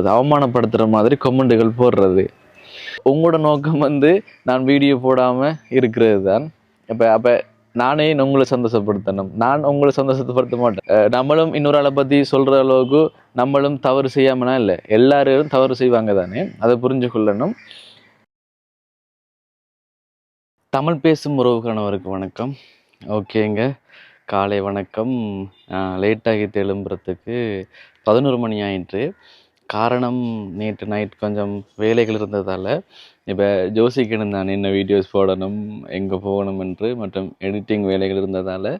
அது அவமானப்படுத்துகிற மாதிரி கமெண்ட்டுகள் போடுறது. உங்களோட நோக்கம் வந்து நான் வீடியோ போடாமல் இருக்கிறது தான். இப்போ அப்போ நானே உங்களை சந்தோஷப்படுத்தணும். நான் உங்களை சந்தோஷப்படுத்த மாட்டேன். நம்மளும் இன்னொரு ஆளை பற்றி சொல்கிற அளவுக்கு நம்மளும் தவறு செய்யாமலாம் இல்லை. எல்லாரும் தவறு செய்வாங்க தானே? அதை புரிஞ்சு கொள்ளணும். தமிழ் பேசும் உறவுக்கானவருக்கு வணக்கம். ஓகேங்க. காலை வணக்கம். லேட்டாகி எழும்புறதுக்கு பதினோரு மணி ஆயிற்று. காரணம் நேற்று நைட் கொஞ்சம் வேலைகள் இருந்ததால் இப்போ ஜோசிக்கு நான் என்ன வீடியோஸ் போடணும் எங்கே போகணும் என்று மற்றும் எடிட்டிங் வேலைகள் இருந்ததால்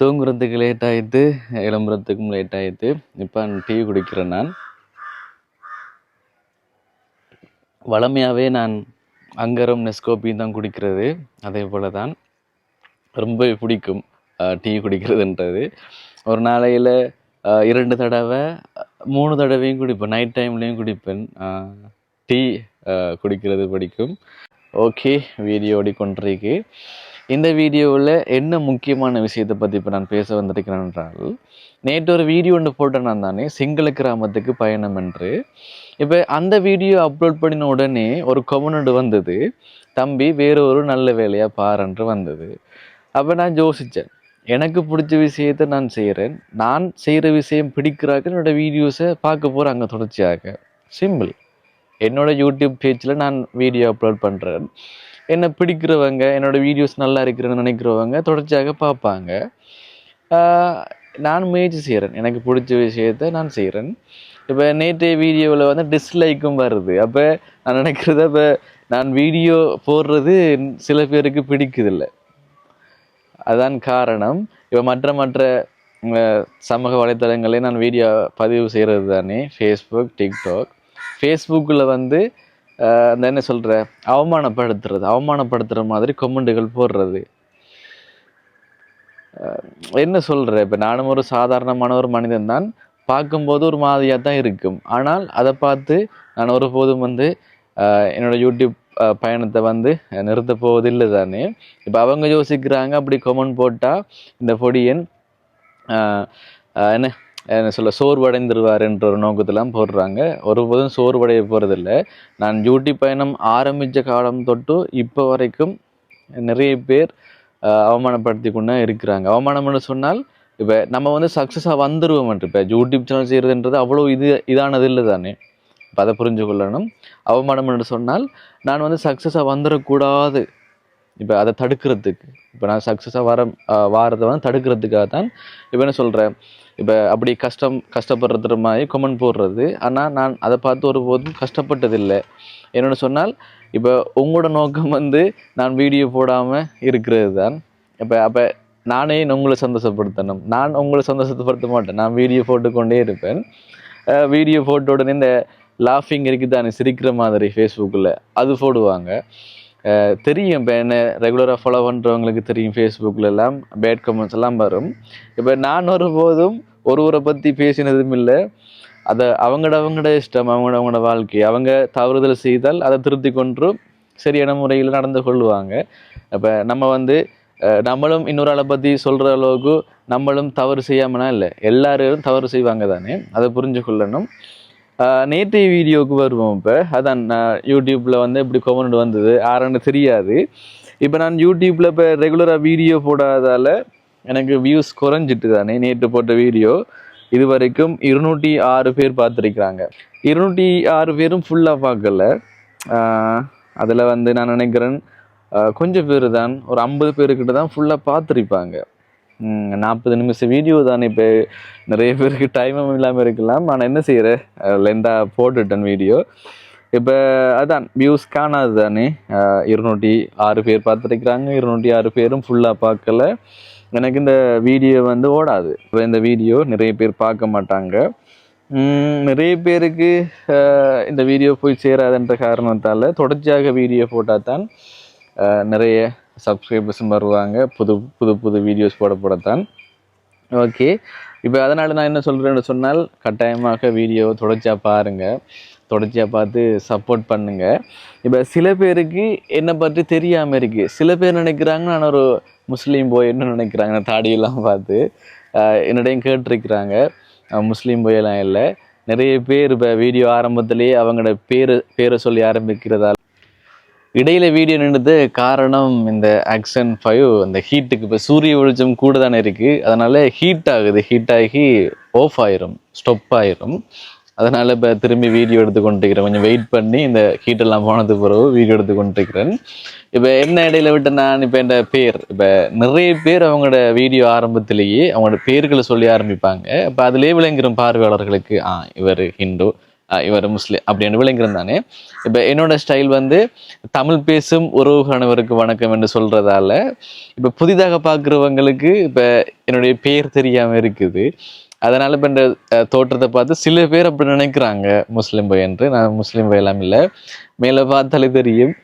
தூங்குறதுக்கு லேட் ஆகிட்டு எழும்புறதுக்கும் லேட் ஆகிட்டு இப்போ டீ குடிக்கிறேன் நான். வளமையாகவே நான் அங்கரம் நெஸ்கோப்பியும் தான் குடிக்கிறது. அதே போல தான் ரொம்ப பிடிக்கும் டீ குடிக்கிறதுன்றது. ஒரு நாளையில் இரண்டு தடவை மூணு தடவையும் குடிப்பேன். நைட் டைம்லேயும் குடிப்பேன். டீ குடிக்கிறது பிடிக்கும். ஓகே வீடியோ ஓடிக்கொண்டிருக்கு. இந்த வீடியோவில் என்ன முக்கியமான விஷயத்தை பற்றி இப்போ நான் பேச வந்திருக்கிறேன் என்றால் நேற்று ஒரு வீடியோ ஒன்று போட்டேன் நான் தானே. சிங்கள கிராமத்துக்கு பயணம் என்று. இப்போ அந்த வீடியோ அப்லோட் பண்ணின உடனே ஒரு கமெண்ட் வந்தது. தம்பி வேற ஒரு நல்ல வேலையாக பாருன்று வந்தது. அப்போ நான் யோசித்தேன் எனக்கு பிடிச்ச விஷயத்தை நான் செய்கிறேன் நான் செய்கிற விஷயம் பிடிக்கிறாக்க என்னோட வீடியோஸை பார்க்க போகிறாங்க தொடர்ச்சியாக. சிம்பிள் என்னோட யூடியூப் பேஜில் நான் வீடியோ அப்லோட் பண்ணுறேன் என்னை பிடிக்கிறவங்க என்னோட வீடியோஸ் நல்லா இருக்கிறேன்னு நினைக்கிறவங்க தொடர்ச்சியாக பார்ப்பாங்க. நான் முயற்சி செய்கிறேன் எனக்கு பிடிச்ச விஷயத்தை நான் செய்கிறேன் இப்போ நேற்றைய வீடியோவில் வந்து டிஸ்லைக்கும் வருது. அப்போ நான் நினைக்கிறத அப்போ நான் வீடியோ போடுறது சில பேருக்கு பிடிக்குதில்லை. அதான் காரணம். இப்போ மற்ற மற்ற சமூக வலைத்தளங்களே நான் வீடியோ பதிவு செய்கிறது தானே. ஃபேஸ்புக் டிக்டாக் ஃபேஸ்புக்கில் வந்து அந்த என்ன சொல்கிற அவமானப்படுத்துறது. அவமானப்படுத்துகிற மாதிரி கொமெண்டுகள் போடுறது. என்ன சொல்கிற இப்போ நானும் ஒரு சாதாரணமான ஒரு மனிதன் தான். பார்க்கும்போது ஒரு மாதிரியாக தான் இருக்கும். ஆனால் அதை பார்த்து நான் ஒருபோதும் வந்து என்னோடய என்னோட யூடியூப் பயணத்தை வந்து நிறுத்த போவதில்லை தானே? இப்போ அவங்க யோசிக்கிறாங்க அப்படி கொமன் போட்டால் இந்த பொடியன் என்ன என்ன சொல்ல சோர்வடைந்துருவார் என்ற ஒரு நோக்கத்தெல்லாம் போடுறாங்க. ஒருபோதும் சோர்வடைய போகிறதில்ல நான் யூடியூப் பயணம் ஆரம்பித்த காலம் தொட்டு இப்போ வரைக்கும் நிறைய பேர் அவமானப்படுத்தி கொண்டே இருக்கிறாங்க. அவமானம்னு சொன்னால் இப்போ நம்ம வந்து சக்ஸஸாக வந்துடுவோம் இப்போ யூடியூப் சேனல் செய்கிறதுன்றது அவ்வளோ இது இதானது இல்லை தானே? இப்போ அதை புரிஞ்சு கொள்ளணும் அவமானம் என்று சொன்னால் நான் வந்து சக்ஸஸாக வந்துடக்கூடாது இப்போ அதை தடுக்கிறதுக்கு. இப்போ நான் சக்ஸஸாக வர வாரதை வந்து தடுக்கிறதுக்காக தான் இப்போ என்ன சொல்கிறேன் இப்போ அப்படி கஷ்டம் கஷ்டப்படுறது மாதிரி கொமெண்ட் போடுறது. ஆனால் நான் அதை பார்த்து ஒருபோதும் கஷ்டப்பட்டதில்லை. என்னென்னு சொன்னால் இப்போ உங்களோட நோக்கம் வந்து நான் வீடியோ போடாமல் இருக்கிறது தான் இப்போ அப்போ நானே உங்களை சந்தோஷப்படுத்தணும். நான் உங்களை சந்தோஷப்படுத்த மாட்டேன். நான் வீடியோ போட்டுக்கொண்டே இருப்பேன். வீடியோ போட்ட உடனே இந்த லாஃபிங் இருக்குதானே சிரிக்கிற மாதிரி ஃபேஸ்புக்கில் அது போடுவாங்க. தெரியும் இப்போ என்ன ரெகுலராக ஃபாலோ பண்ணுறவங்களுக்கு தெரியும் ஃபேஸ்புக்கில் எல்லாம் பேட் கமெண்ட்ஸ் எல்லாம் வரும். இப்போ நான் வரும்போதும் ஒருவரை பற்றி பேசினதும் இல்லை. அதை அவங்களோட அவங்களோட இஷ்டம் அவங்களோட அவங்களோட வாழ்க்கை. அவங்க தவறுதல் செய்தால் அதை திருத்தி கொண்டு சரியான முறையில் நடந்து கொள்வாங்க. அப்போ நம்ம வந்து நம்மளும் இன்னொரு ஆளை பற்றி சொல்கிற அளவுக்கு நம்மளும் தவறு செய்யாமனா இல்லை. எல்லாரும் தவறு செய்வாங்க தானே? அதை புரிஞ்சு கொள்ளணும் நேற்றைய வீடியோவுக்கு வருவோம் இப்போ. அதான் நான் யூடியூப்பில் வந்து இப்படி கொமெண்ட் வந்தது. ஆரன்னு தெரியாது. இப்போ நான் யூடியூப்பில் இப்போ ரெகுலராக வீடியோ போடாததால் எனக்கு வியூஸ் குறைஞ்சிட்டு தானே நேற்று போட்ட வீடியோ இது வரைக்கும் இருநூற்றி ஆறு பேர் பார்த்துருக்குறாங்க. இருநூற்றி ஆறு பேரும் ஃபுல்லாக பார்க்கல. அதில் வந்து நான் நினைக்கிறேன் கொஞ்சம் பேர் தான் ஒரு ஐம்பது பேருக்கிட்ட தான் ஃபுல்லாக பார்த்துருப்பாங்க. நாற்பது நிமிஷம் வீடியோ தானே இப்போ நிறைய பேருக்கு டைமும் இல்லாமல் இருக்கலாம். ஆனால் என்ன செய்கிற லெந்தாக போட்டுட்டேன் வீடியோ இப்போ அதான் வியூஸ் காணாது தானே? இருநூற்றி ஆறு பேர் பார்த்துருக்குறாங்க. இருநூற்றி ஆறு பேரும் ஃபுல்லாக பார்க்கல. எனக்கு இந்த வீடியோ வந்து ஓடாது. இப்போ இந்த வீடியோ நிறைய பேர் பார்க்க மாட்டாங்க. நிறைய பேருக்கு இந்த வீடியோ போய் சேராதுன்ற காரணத்தால் தொடர்ச்சியாக வீடியோ போட்டால் தான் நிறைய சப்ஸ்கிரைபர்ஸும் வருவாங்க. புது புது புது வீடியோஸ் போடப்படத்தான். ஓகே இப்போ அதனால் நான் என்ன சொல்கிறேன்னு சொன்னால் கட்டாயமாக வீடியோவை தொடர்ச்சியாக பாருங்கள் தொடர்ச்சியாக பார்த்து சப்போர்ட் பண்ணுங்கள் இப்போ சில பேருக்கு என்னை பற்றி தெரியாமல் இருக்குது சில பேர் நினைக்கிறாங்க நான் ஒரு முஸ்லீம் போய் என்ன நினைக்கிறாங்க நான் தாடியெல்லாம் பார்த்து என்னடையும் கேட்டிருக்கிறாங்க. முஸ்லீம் போயெல்லாம் இல்லை. நிறைய பேர் இப்போ வீடியோ ஆரம்பத்திலேயே அவங்களோட பேர் பேரை சொல்லி ஆரம்பிக்கிறதால இடையில வீடியோ நின்றது காரணம் இந்த ஆக்ஷன் ஃபைவ் இந்த ஹீட்டுக்கு இப்போ சூரிய வெளிச்சம் கூட தானே இருக்குது அதனால ஹீட் ஆகுது. ஹீட் ஆகி ஆஃப் ஆயிரும். ஸ்டொப் ஆயிரும். அதனால இப்போ திரும்பி வீடியோ எடுத்து கொண்டிருக்கிறேன் கொஞ்சம் வெயிட் பண்ணி இந்த ஹீட் எல்லாம் போனது பிறகு வீடியோ எடுத்து கொண்டிருக்கிறேன் இப்போ என்ன இடையில விட்டு நான் இப்போ என் பேர் இப்போ நிறைய பேர் அவங்களோட வீடியோ ஆரம்பத்திலேயே அவங்களோட பேர்களை சொல்லி ஆரம்பிப்பாங்க. இப்போ அதுலேயே விளங்கிரும் பார்வையாளர்களுக்கு ஆ இவர் ஹிந்து இவர் முஸ்லீம் அப்படின்னு விளங்கியிருந்தானே. இப்போ என்னோட ஸ்டைல் வந்து தமிழ் பேசும் உறவுகானவருக்கு வணக்கம் என்று சொல்கிறதால இப்போ புதிதாக பார்க்குறவங்களுக்கு இப்போ என்னுடைய பேர் தெரியாமல் இருக்குது. அதனால் இப்போ இந்த தோற்றத்தை பார்த்து சில பேர் அப்படி நினைக்கிறாங்க முஸ்லீம் பை என்று. நான் முஸ்லீம் பை எல்லாம் இல்லை. மேலே பார்த்தாலே தெரியும்.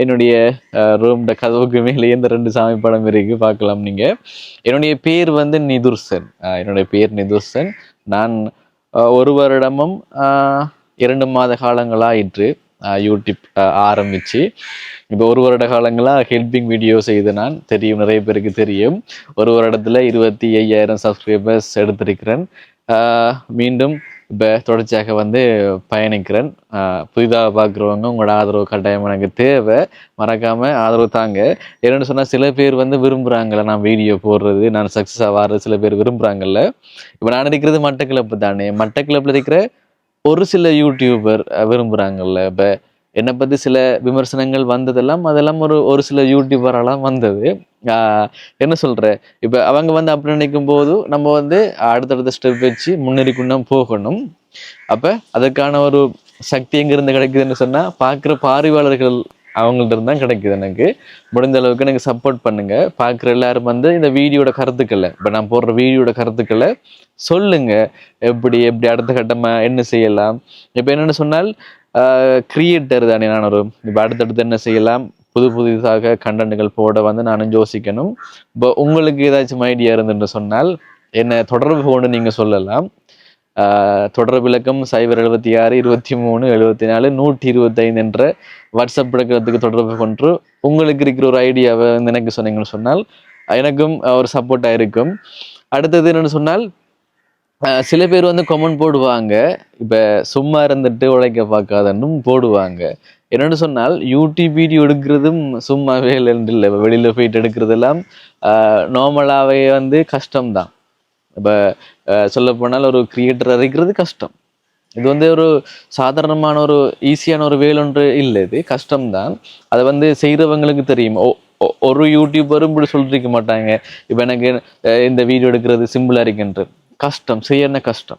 என்னுடைய ரூம்ட கதவுக்கு மேலேயே இந்த ரெண்டு சாமி படம் இருக்குது பார்க்கலாம் நீங்கள் என்னுடைய பேர் வந்து நிதுர்சன். என்னுடைய பேர் நிதுர்சன். நான் ஒரு வருடமும் இரண்டு மாத காலங்களாயிற்று யூடியூப் ஆரம்பிச்சு. இப்போ ஒரு வருட காலங்களாக ஹெல்பிங் வீடியோ செய்து நான் தெரியும் நிறைய பேருக்கு தெரியும். ஒரு வருடத்துல இருபத்தி ஐயாயிரம் சப்ஸ்கிரைபர்ஸ் எடுத்திருக்கிறேன். மீண்டும் இப்போ தொடர்ச்சியாக வந்து பயணிக்கிறேன். புதிதாக பார்க்குறவங்க உங்களோட ஆதரவு கட்டாயம் எனக்கு தேவை. மறக்காமல் ஆதரவு தாங்க. என்னென்னு சொன்னால் சில பேர் வந்து விரும்புகிறாங்கல்ல நான் வீடியோ போடுறது நான் சக்ஸஸ் ஆகிறது சில பேர் விரும்புகிறாங்கல்ல இப்போ நான் இருக்கிறது மட்டக்கிழப்பு தானே. மட்டக்கிழப்பில் இருக்கிற ஒரு சில யூடியூபர் விரும்புகிறாங்கல்ல இப்போ என்னை பற்றி சில விமர்சனங்கள் வந்ததெல்லாம் அதெல்லாம் ஒரு ஒரு சில யூடியூபரெல்லாம் வந்தது. என்ன சொல்கிற இப்போ அவங்க வந்து அப்படி நினைக்கும் போது நம்ம வந்து அடுத்தடுத்த ஸ்டெப் வச்சு முன்னேறிக்கொண்டு போகணும். அப்போ அதுக்கான ஒரு சக்தி எங்கேருந்து கிடைக்குதுன்னு சொன்னால் பார்க்குற பார்வையாளர்கள் அவங்கள்ட்ட இருந்து தான் கிடைக்குது எனக்கு. முடிந்த அளவுக்கு எனக்கு சப்போர்ட் பண்ணுங்க. பார்க்குற எல்லாரும் வந்து இந்த வீடியோட கருத்துக்களை இப்போ நான் போடுற வீடியோட கருத்துக்களை சொல்லுங்க. எப்படி எப்படி அடுத்த கட்டமாக என்ன செய்யலாம்? இப்போ என்னென்னு சொன்னால் கிரியேட்டர் தானே நான் ஒரு இப்போ அடுத்தடுத்து என்ன செய்யலாம்? புது புதிதாக கண்டென்ட்கள் போட வந்து நானும் யோசிக்கணும். இப்போ உங்களுக்கு ஏதாச்சும் ஐடியா இருந்துன்னு சொன்னால் என்னை தொடர்பு கொண்டு நீங்கள் சொல்லலாம். ஆஹ் தொடர்பு இலக்கம் சைபர் எழுபத்தி ஆறு இருபத்தி மூணு எழுபத்தி நாலு நூற்றி இருபத்தைந்து என்ற வாட்ஸ்அப் எடுக்கிறதுக்கு தொடர்பு கொண்டு உங்களுக்கு இருக்கிற ஒரு ஐடியாவை வந்து எனக்கு சொன்னீங்கன்னு சொன்னால் எனக்கும் ஒரு சப்போர்ட்டாக இருக்கும். அடுத்தது என்னென்னு சொன்னால் சில பேர் வந்து கமெண்ட் போடுவாங்க. இப்போ சும்மா இருந்துட்டு உழைக்க பார்க்காதன்னும் போடுவாங்க. என்னென்னு சொன்னால் யூடியூப் வீடியோ எடுக்கிறதும் சும்மாவே இல்லை வெளியில் போயிட்டு எடுக்கிறதெல்லாம் நார்மலாகவே வந்து கஷ்டம்தான். இப்போ சொல்ல போனால் ஒரு கிரியேட்டர் இருக்கிறது கஷ்டம். இது வந்து ஒரு சாதாரணமான ஒரு ஈஸியான ஒரு வேலை ஒன்று இல்லை. இது கஷ்டம்தான். அதை வந்து செய்கிறவங்களுக்கு தெரியும். ஓ ஒ- ஒரு யூடியூபரும் இப்படி சொல்லிருக்க மாட்டாங்க. இப்போ எனக்கு இந்த வீடியோ எடுக்கிறது சிம்பிளாக இருக்குன்ட்டு. கஷ்டம் செய்யற கஷ்டம்.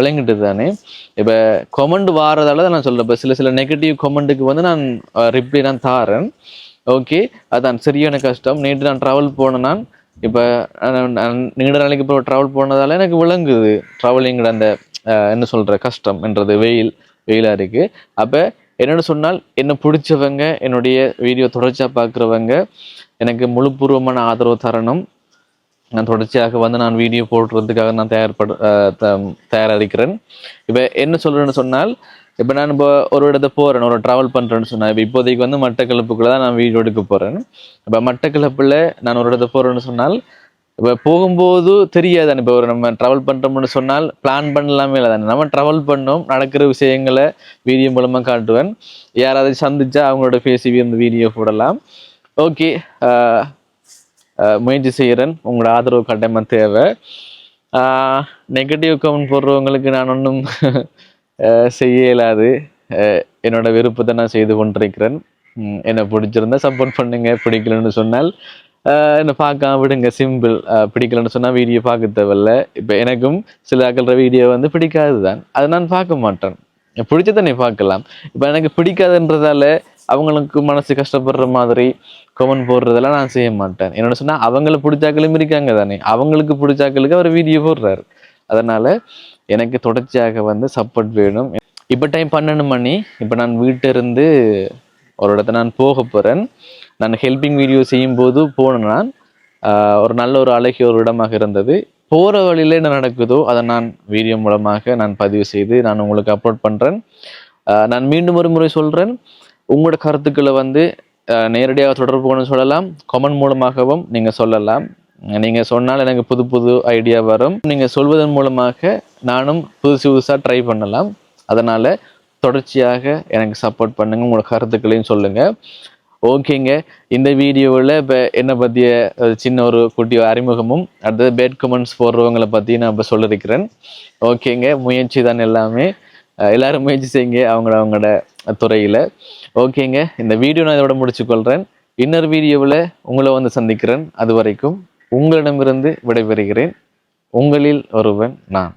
விளங்கிட்டு தானே இப்போ கொமெண்ட் வாரதால தான் நான் சொல்கிறேன் இப்போ சில சில நெகட்டிவ் கொமெண்ட்டுக்கு வந்து நான் ரிப்ளை நான் தாரேன். ஓகே அதான் சரியான கஷ்டம். நேற்று நான் ட்ராவல் போனேன் நான் இப்போ நீண்ட நாளைக்கு இப்போ ட்ராவல் போனதால எனக்கு விளங்குது. ட்ராவலிங்கிற அந்த என்ன சொல்கிற கஷ்டம் என்றது வெயில் வெயிலாக இருக்குது அப்போ என்னென்னு சொன்னால் என்னை பிடிச்சவங்க என்னுடைய வீடியோ தொடர்ச்சியாக பார்க்குறவங்க எனக்கு முழுப்பூர்வமான ஆதரவு தரணும். நான் தொடர்ச்சியாக வந்து நான் வீடியோ போடுறதுக்காக நான் தயார்படு அஹ் தயாரிக்கிறேன். இப்போ என்ன சொல்கிறேன்னு சொன்னால் இப்போ நான் இப்போ ஒரு இடத்த போகிறேன் ஒரு ட்ராவல் பண்ணுறேன்னு சொன்னேன் இப்போ இப்போதைக்கு வந்து மட்டக்களப்புக்குள்ள தான் நான் வீடியோ எடுக்க போகிறேன் இப்போ மட்டக்களப்பில் நான் ஒரு இடத்த போகிறேன்னு சொன்னால் இப்போ போகும்போது தெரியாது இப்போ ஒரு நம்ம ட்ராவல் பண்ணுறோம்னு சொன்னால் பிளான் பண்ணலாமே இல்லை தானே? நம்ம ட்ராவல் பண்ணோம் நடக்கிற விஷயங்களை வீடியோ மூலமாக காட்டுவேன். யாராவது சந்திச்சா அவங்களோட பேசி அந்த வீடியோ போடலாம். ஓகே முயற்சி செய்கிறேன். உங்களோட ஆதரவு கட்டாயமாக தேவை. நெகட்டிவ் கமெண்ட் போடுறவங்களுக்கு நான் ஒன்றும் செய்ய இயலாது. என்னோட விருப்பத்தை நான் செய்து கொண்டிருக்கிறேன். என்னை பிடிச்சிருந்தா சப்போர்ட் பண்ணுங்க. பிடிக்கலன்னு சொன்னால் என்ன பார்க்காம விடுங்க சிம்பிள் பிடிக்கலன்னு சொன்னால் வீடியோ பார்க்க தேவையில்ல. இப்போ எனக்கும் சில ஆக்கள்ற வீடியோ வந்து பிடிக்காது தான். அதை நான் பார்க்க மாட்டேன். பிடிச்சதை பார்க்கலாம். இப்போ எனக்கு பிடிக்காதுன்றதால அவங்களுக்கு மனசு கஷ்டப்படுற மாதிரி கமெண்ட் போடுறதெல்லாம் நான் செய்ய மாட்டேன். என்னோட சொன்னால் அவங்கள பிடிச்சாக்களும் இருக்காங்க தானே. அவங்களுக்கு பிடிச்சாக்களுக்கு அவர் வீடியோ போடுறாரு. அதனால் எனக்கு தொடர்ச்சியாக வந்து சப்போர்ட் வேணும். இப்போ டைம் பன்னெண்டு மணி. இப்போ நான் வீட்டிலிருந்து ஒரு இடத்த நான் போக போகிறேன் நான் ஹெல்பிங் வீடியோ செய்யும்போது போனேன் நான் ஒரு நல்ல ஒரு அழகிய ஒரு இடமாக இருந்தது. போகிற வழியில் என்ன நடக்குதோ அதை நான் வீடியோ மூலமாக நான் பதிவு செய்து நான் உங்களுக்கு அப்லோட் பண்ணுறேன் நான் மீண்டும் ஒரு முறை சொல்கிறேன் உங்களோட கருத்துக்களை வந்து நேரடியாக தொடர்பு கொண்டு சொல்லலாம். கமெண்ட் மூலமாகவும் நீங்கள் சொல்லலாம். நீங்கள் சொன்னால் எனக்கு புது புது ஐடியா வரும். நீங்கள் சொல்வதன் மூலமாக நானும் புதுசு புதுசாக ட்ரை பண்ணலாம். அதனால் தொடர்ச்சியாக எனக்கு சப்போர்ட் பண்ணுங்கள் உங்களோட கருத்துக்களையும் சொல்லுங்கள் ஓகேங்க. இந்த வீடியோவில் இப்போ என்னை பற்றிய சின்ன ஒரு குட்டி அறிமுகமும் அடுத்தது பேட் கமெண்ட்ஸ் போடுறவங்களை பற்றி நான் இப்போ சொல்லியிருக்கிறேன் ஓகேங்க. முயற்சி தான் எல்லாமே. எல்லோரும் எல்லாரும் முயற்சி செய்யுங்க. அவங்கள அவங்களோட துறையில். ஓகேங்க. இந்த வீடியோ நான் இதோட முடிச்சுக்கொள்கிறேன் இன்னொரு வீடியோவில் உங்களை வந்து சந்திக்கிறேன். அது வரைக்கும் உங்களிடமிருந்து விடைபெறுகிறேன். உங்களில் ஒருவன் நான்.